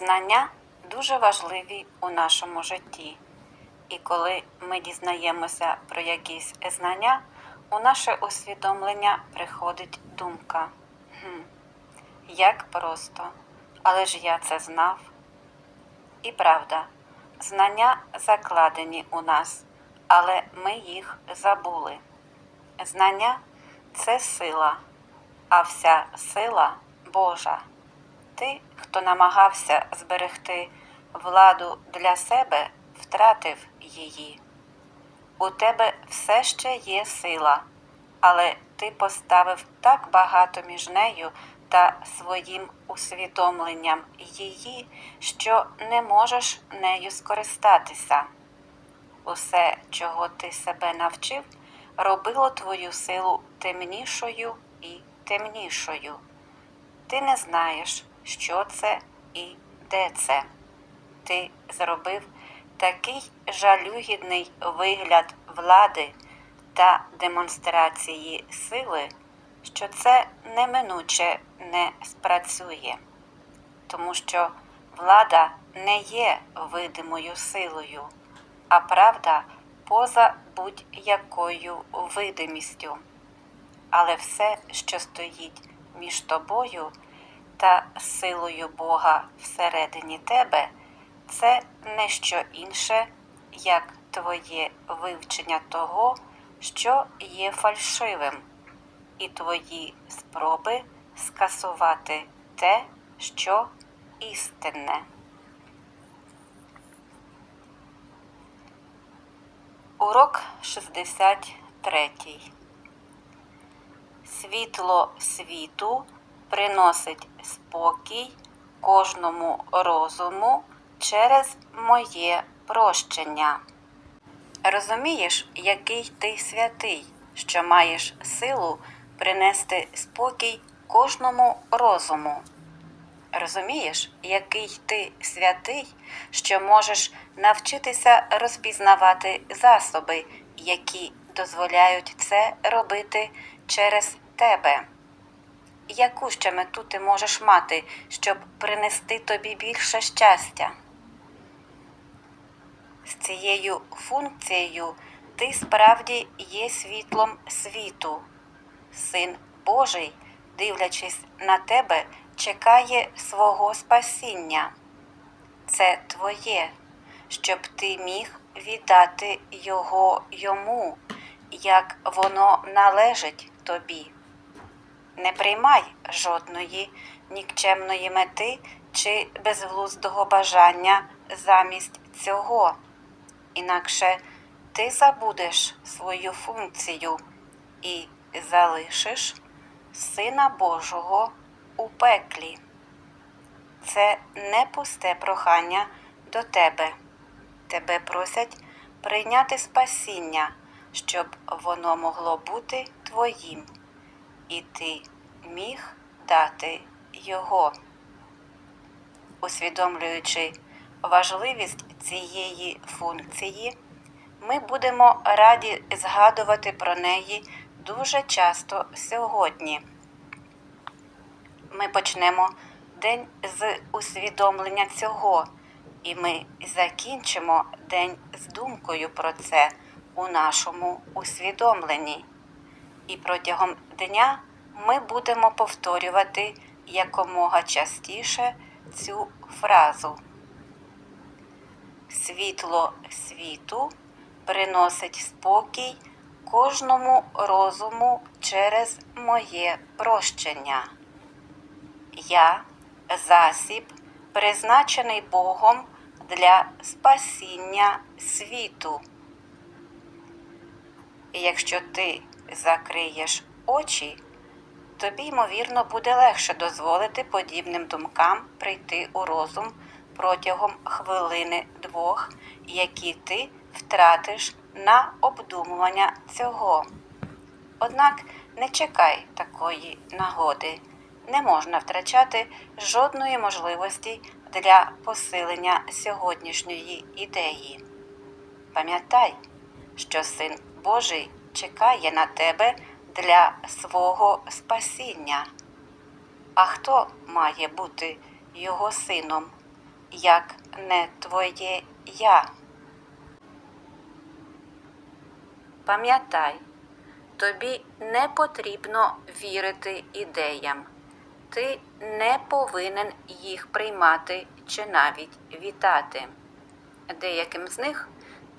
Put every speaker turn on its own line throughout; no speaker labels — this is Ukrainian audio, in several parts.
Знання дуже важливі у нашому житті. І коли ми дізнаємося про якісь знання, у наше усвідомлення приходить думка. Хм, як просто, але ж я це знав. І правда, знання закладені у нас, але ми їх забули. Знання це сила, а вся сила Божа. Ти, хто намагався зберегти владу для себе, втратив її. У тебе все ще є сила, але ти поставив так багато між нею та своїм усвідомленням її, що не можеш нею скористатися. Усе, чого ти себе навчив, робило твою силу темнішою і темнішою. Ти не знаєш, що це і де це. Ти зробив такий жалюгідний вигляд влади та демонстрації сили, що це неминуче не спрацює, тому що влада не є видимою силою, а правда поза будь-якою видимістю. Але все, що стоїть між тобою та силою Бога всередині тебе, це не що інше, як твоє вивчення того, що є фальшивим, і твої спроби скасувати те, що істинне. Урок 63. Світло світу приносить спокій кожному розуму через моє прощення. Розумієш, який ти святий, що маєш силу принести спокій кожному розуму. Розумієш, який ти святий, що можеш навчитися розпізнавати засоби, які дозволяють це робити через тебе. Яку ще мету ти можеш мати, щоб принести тобі більше щастя? З цією функцією ти справді є світлом світу. Син Божий, дивлячись на тебе, чекає свого спасіння. Це твоє, щоб ти міг віддати його йому, як воно належить тобі. Не приймай жодної нікчемної мети чи безглуздого бажання замість цього, інакше ти забудеш свою функцію і залишиш Сина Божого у пеклі. Це не пусте прохання до тебе. Тебе просять прийняти спасіння, щоб воно могло бути твоїм, і ти міг дати його. Усвідомлюючи важливість цієї функції, ми будемо раді згадувати про неї дуже часто сьогодні. Ми почнемо день з усвідомлення цього, і ми закінчимо день з думкою про це у нашому усвідомленні. І протягом дня ми будемо повторювати якомога частіше цю фразу. Світло світу приносить спокій кожному розуму через моє прощення. Я засіб, призначений Богом для спасіння світу. Якщо ти закриєш очі, тобі, ймовірно, буде легше дозволити подібним думкам прийти у розум протягом хвилини двох, які ти втратиш на обдумування цього. Однак не чекай такої нагоди. Не можна втрачати жодної можливості для посилення сьогоднішньої ідеї. Пам'ятай, що Син Божий чекає на тебе для свого спасіння. А хто має бути його сином? як не твоє я. Пам'ятай, тобі не потрібно вірити ідеям. Ти не повинен їх приймати чи навіть вітати. Деяким з них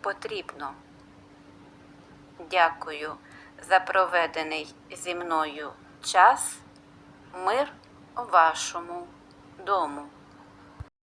потрібно. Дякую за проведений зі мною час. Мир вашому дому.